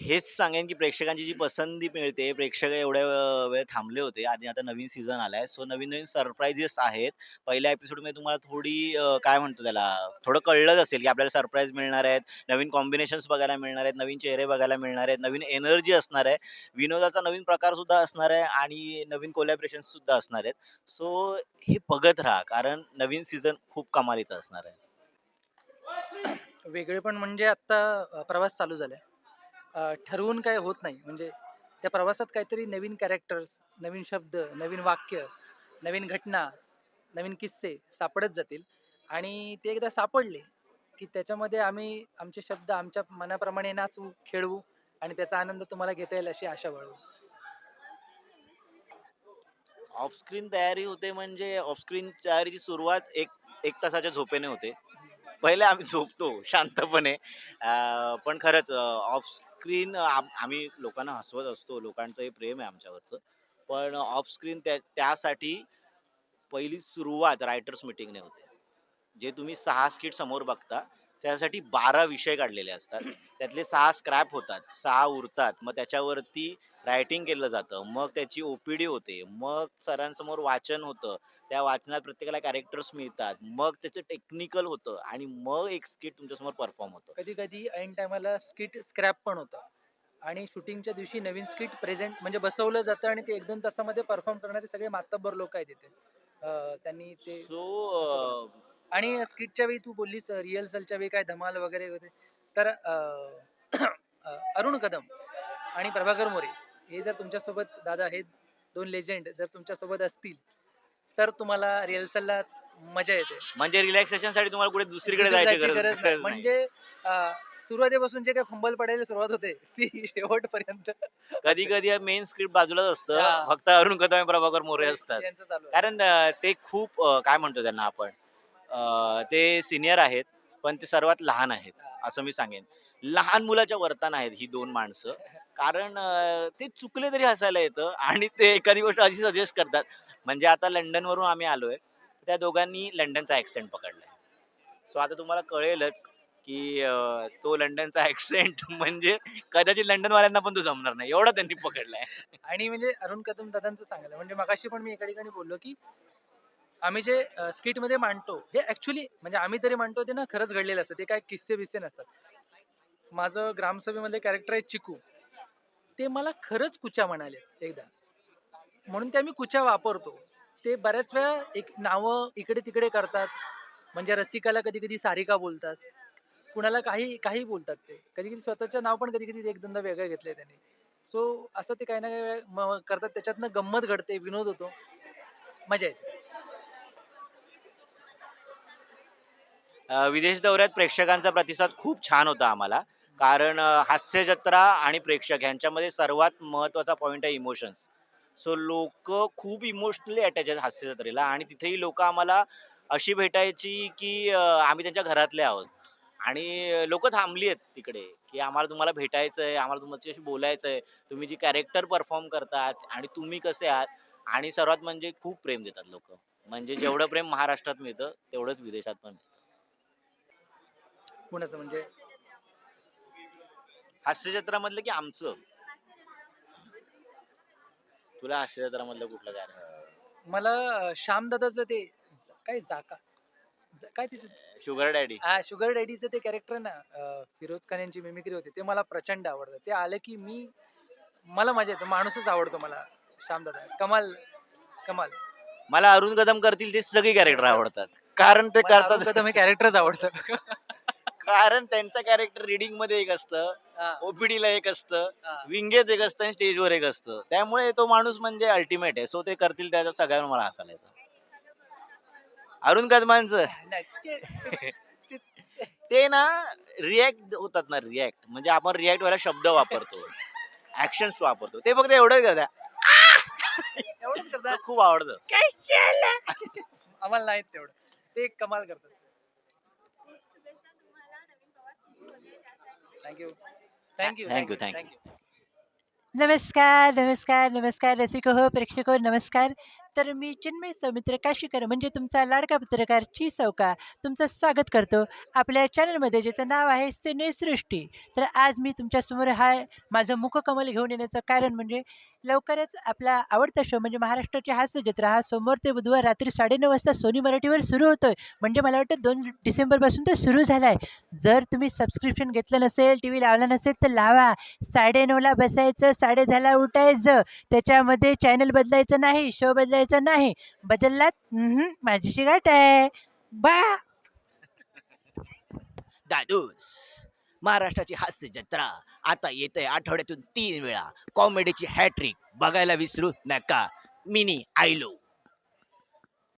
हेच सांगेन की प्रेक्षकांची जी पसंती मिळते, प्रेक्षक एवढ्या वेळ थांबले होते आणि आता नवीन सीझन आलाय. सो नवीन-नवीन सरप्राईजेस आहेत. पहिल्या एपिसोडमध्ये तुम्हाला थोडी काय म्हणतो त्याला, थोडं कळलंच असेल की आपल्याला सरप्राईज मिळणार आहेत, नवीन कॉम्बिनेशन्स बघायला मिळणार आहेत, नवीन चेहरे बघायला मिळणार आहेत, नवीन एनर्जी असणार आहे, विनोदाचा नवीन प्रकार सुद्धा असणार आहे आणि नवीन कोलॅबरेशन्स सुद्धा असणार आहेत. सो हे बघत राहा, कारण नवीन सीझन खूप कमालीचा असणार आहे. वेगळे पण म्हणजे आत्ता अ, प्रवास चालू झालाय. ठरवून काही होत नाही. म्हणजे त्या प्रवासात काहीतरी नवीन कॅरेक्टर्स, नवीन शब्द, नवीन वाक्य, नवीन घटना, नवीन किस्से सापडत जातील आणि ते एकदा सापडले, की त्याच्यामध्ये आम्ही आमचे शब्द आमच्या मनाप्रमाणे नाचवू, खेळवू आणि त्याचा आनंद तुम्हाला घेता येईल अशी आशा बाळगू. ऑफस्क्रीन तयारी होते म्हणजे ऑफस्क्रीन तयारीची सुरुवात एक एक तासाच्या झोपेने होते. पहिले आम्ही झोपतो शांतपणे. पण खरंच ऑफ स्क्रीन आम्ही लोकांना हसवत असतो. लोकांचं हे प्रेम आहे आमच्यावरचं. पण ऑफ स्क्रीन त्या त्यासाठी पहिली सुरुवात रायटर्स मिटिंगने होते. जे तुम्ही सहा स्किट समोर बघता, त्यासाठी 12 विषय काढलेले असतात. त्यातले 6 स्क्रॅप होतात, 6 उरतात. मग त्याच्यावरती रायटिंग केलं जातं. मग त्याची ओ-पी-डी होते. मग सरांसमोर वाचन होतं. त्या वाचनात प्रत्येकाला कॅरेक्टर्स मिळतात. मग त्याचं टेक्निकल होतं आणि मग एक स्किट तुमच्यासमोर परफॉर्म होतं. कधी-कधी ऐन टायमाला स्किट स्क्रॅप पण होतं आणि शूटिंगच्या दिवशी नवीन स्किट प्रेझेंट म्हणजे बसवलं जातं आणि ते 1-2 तासामध्ये परफॉर्म करणारे सगळे मातब्बर लोकं आहेत. अ, त्यांनी ते सो आणि स्किटच्या वेळी तू बोललीस रिहर्सलच्या वेळी काय धमाल वगैरे होते. तर अरुण कदम आणि प्रभाकर मोरे हे जर तुमच्यासोबत दादा हे 2 लेजेंड जर तुमच्यासोबत असतील, तर तुम्हाला रिहर्सलला मजा येते. म्हणजे रिलॅक्सेशनसाठी तुम्हाला कुठे दुसरीकडे जायची गरज नाही. म्हणजे सुरुवातीपासून जे काही फंबल पडायला सुरुवात होते, ती शेवटपर्यंत कधी-कधी मेन स्क्रिप्ट बाजूलाच असतं. फक्त अरुण कदम आणि प्रभाकर मोरे असतात. कारण ते खूप काय म्हणतो त्यांना आपण ते सिनियर आहेत, पण ते सर्वात लहान आहेत, असं मी सांगेन. लहान मुलाच्या वर्तान आहेत ही दोन माणसं. कारण ते चुकले तरी हसायला येतं आणि ते एखादी गोष्ट अशी सजेस्ट करतात. म्हणजे आता लंडनवरून आम्ही आलोय. त्या दोघांनी लंडनचा ॲक्सेंट पकडलाय. सो आता तुम्हाला कळेलच की तो लंडनचा ॲक्सेंट म्हणजे कदाचित लंडनवाल्यांना पण तो जमणार नाही. एवढा त्यांनी पकडलाय. आणि म्हणजे अरुण कदम दादांचं सांगायला म्हणजे मगाशी पण मी एका ठिकाणी बोललो, की आम्ही जे स्किटमध्ये मांडतो, हे ॲक्च्युली म्हणजे आम्ही तरी मांडतो ते ना खरंच घडलेलं असतं. ते काय किस्से-बिस्से नसतात. माझं ग्रामसभेमधले कॅरेक्टर आहे चिकू. ते मला खरंच कुच्या म्हणाले एकदा. म्हणून ते आम्ही कुच्या वापरतो. ते बऱ्याच वेळा एक नावं इकडे-तिकडे करतात. म्हणजे रसिकाला कधी-कधी सारिका बोलतात. कुणाला काही काही बोलतात ते. कधी-कधी स्वतःचं नाव पण कधी-कधी 1-2दा वेगळं घेतलंय त्यांनी. सो असं ते काही ना काही करतात. त्याच्यातनं गंमत घडते, विनोद होतो. मजा येते. विदेश दौऱ्यात प्रेक्षकांचा प्रतिसाद खूप छान होता आम्हाला. कारण हास्य जत्रा आणि प्रेक्षक ह्यांच्यामध्ये सर्वात महत्त्वाचा पॉईंट आहे इमोशन्स. सो लोक खूप इमोशनली अटॅच आहेत हास्य जत्रेला आणि तिथेही लोक आम्हाला अशी भेटायची की आम्ही त्यांच्या घरातले आहोत. आणि लोकं थांबली आहेत तिकडे, की आम्हाला तुम्हाला भेटायचं आहे आम्हाला तुमच्याशी आहे तुम्ही जी कॅरेक्टर परफॉर्म करतात आणि तुम्ही कसे आहात आणि सर्वात म्हणजे खूप प्रेम देतात लोक म्हणजे जेवढं प्रेम महाराष्ट्रात मिळतं, तेवढंच विदेशात पण मिळतं. कुणाचं म्हणजे? हास्य जत्रामधलं की आमचं? तुला हास्य जत्रामधलं कुठलं गाणं? मला अ, श्याम दादाचं ते ज- काय जाका ज- काय तिचं शुगर डॅडी. हा शुगर डॅडीचं ते कॅरेक्टर ना अ, फिरोज खान यांची मिमिक्री होती ते मला प्रचंड आवडतं. ते आलं की मी मला मजा येते. माणूसच आवडतो मला श्याम दादा. कमाल कमाल. मला अरुण कदम करतील ते सगळी कॅरेक्टर आवडतात. कारण ते मला अरुण करतात कदम हे कॅरेक्टरच आवडतं. कारण त्यांचं कॅरेक्टर रीडिंगमध्ये एक असतं, हा, ओपीडीला एक असतं. विंगेत एक असतं आणि स्टेजवर एक असतं. त्यामुळे तो माणूस म्हणजे अल्टिमेट आहे. सो ते करतील त्याच्या सगळ्यांवर मला हसायला येतं. अरुण कदमांचं नाही, ते- ना रिॲक्ट होतात ना रिॲक्ट म्हणजे आपण रिॲक्ट व्हायला शब्द वापरतो ऍक्शन्स वापरतो ते फक्त एवढंच करतात. खूप आवडतं आम्हाला नाहीत तेवढं. ते कमाल करतात. शुभेच्छा तुम्हाला नवीन प्रवास सुरू होते थँक्यू थँक्यू. नमस्कार नमस्कार नमस्कार रसिको हो प्रेक्षको नमस्कार. तर मी चिन्मय सौमित्र काशीकर म्हणजे तुमचा लाडका पत्रकार ची सौका तुमचं स्वागत करतो. आपल्या चॅनलमध्ये ज्याचं नाव आहे सिनेसृष्टी तर आज मी तुमच्यासमोर हा माझं मुखकमल घेऊन येण्याचं कारण म्हणजे लवकरच आपला आवडता शो म्हणजे महाराष्ट्राची हास्य जत्रा हा सोमवार ते बुधवार रात्री साडेनऊ वाजता सोनी मराठीवर सुरू होतोय. म्हणजे मला वाटतं दोन डिसेंबरपासून तो सुरू झाला आहे जर तुम्ही सबस्क्रिप्शन घेतलं नसेल टी व्ही लावला नसेल तर लावा. साडेनऊला बसायचं साडेदहाला उठायचं. त्याच्यामध्ये चॅनल बदलायचं नाही शो बदलायचं नाही. बदललात? माझी गाठ आहे. बा. दादूस महाराष्ट्राची हास्य जत्रा आता येते आठवड्यातून तीन वेळा. कॉमेडीची हॅट्रिक बघायला विसरू नका. मिनी आयलो.